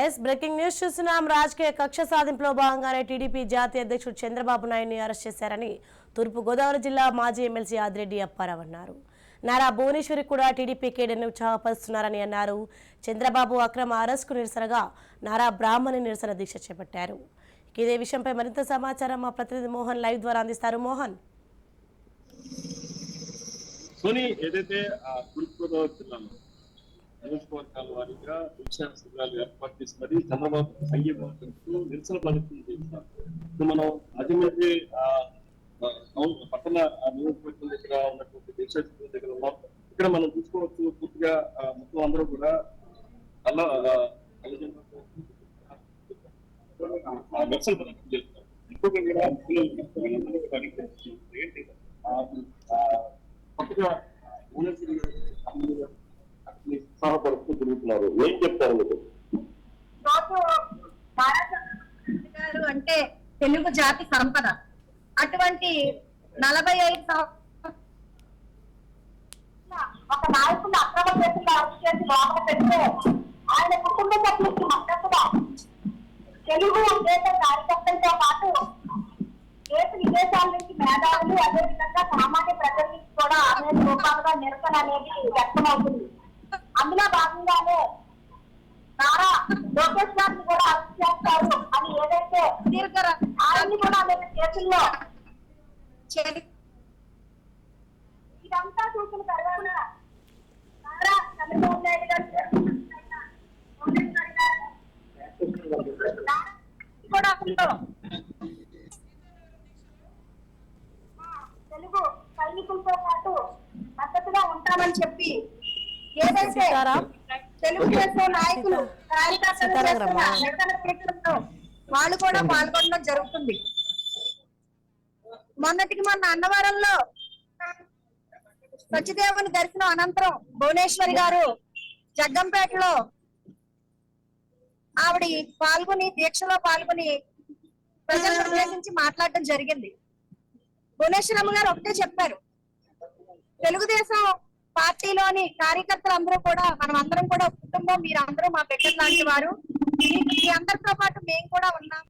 Yes breaking news చూస్తున్నాం. రాజకీయ కక్ష సాధింపులో భాగంగానే టీడీపీ జాతీయ అధ్యక్షుడు చంద్రబాబు నాయుడిని అరెస్ట్ చేశారని తూర్పు గోదావరి జిల్లా మాజీ ఎమ్మెల్సీ ఆదిరెడ్డి అప్పారావు అన్నారు. నారా భువనేశ్వరి కూడా టీడీపీ కేడర్ని ఉత్సాహపరుస్తున్నారని అన్నారు. చంద్రబాబు అక్రమ అరెస్ట్కు నిరసనగా నారా బ్రాహ్మణి నిరసన దీక్ష చేపట్టారు. ఇదే విషయంపై మరింత సమాచారం మా ప్రతినిధి మోహన్ లైవ్ ద్వారా అందిస్తారు. మోహన్. సోని ఏదైతే తూర్పుగోదావరి జిల్లాలో నియోజకవర్గాల వారీగా విక్షేప శిబిరాలు ఏర్పాటు చేసి చంద్రబాబు సంఘీభావం నిరసన ప్రదర్శన చేస్తున్నారు ఇప్పుడు మనం అజమతి పట్టణ నియోజకవర్గం దగ్గర ఉన్నటువంటి దీక్షా శిబిరం దగ్గర ఉన్నాం. ఇక్కడ మనం చూసుకోవచ్చు పూర్తిగా మొత్తం అందరూ కూడా నల్ల నిరసన ప్రదర్శన చేస్తున్నారు ఇంకొక కూడా పిల్లలు ఏంటి కొత్తగా అన్ని తిరుగుతున్నారు. ఏం చెప్తారు మీకు అంటే తెలుగు జాతి సంపద. అటువంటి నలభై ఐదు ఒక నాయకుడు అక్రమ చేతుల్లో అరెస్ట్ చేసి లోపల పెడితే ఆయన కుటుంబ సభ్యులకి మద్దతుగా తెలుగు దేశ కార్యకర్తలతో పాటు దేశ విదేశాల నుంచి మేధావులు అదేవిధంగా సామాన్య ప్రజల నుంచి కూడా అనేక రూపాలుగా నిరసన అనేది వ్యక్తమవుతుంది. అందులో భాగంగానే నారా లోకేష్ గారిని కూడా అరెస్ట్ చేస్తారు అని ఏదైతే ఆయన్ని కూడా అనేక కేసుల్లో ఇదంతా చూసిన తర్వాత నారా చంద్రబాబు నాయుడు గారు కూడా తెలుగు సైనికులతో పాటు మద్దతుగా ఉంటామని చెప్పి ఏదైతే సీతారాం. తెలుగుదేశం నాయకులు వాళ్ళు కూడా పాల్గొనడం జరుగుతుంది. మొన్నటికి మొన్న అన్నవరంలో సత్యదేవుని దర్శనం అనంతరం భువనేశ్వరి గారు జగ్గంపేటలో ఆవిడ పాల్గొని దీక్షలో పాల్గొని ప్రజలను ఉద్దేశించి మాట్లాడటం జరిగింది. భువనేశ్వరమ్మ గారు ఒకటే చెప్పారు. తెలుగుదేశం పార్టీలోని కార్యకర్తలు అందరూ కూడా మనం అందరం కూడా కుటుంబం మీరు అందరూ మా బిడ్డలు లాంటి వారు. మీ అందరితో పాటు మేము కూడా ఉన్నాం.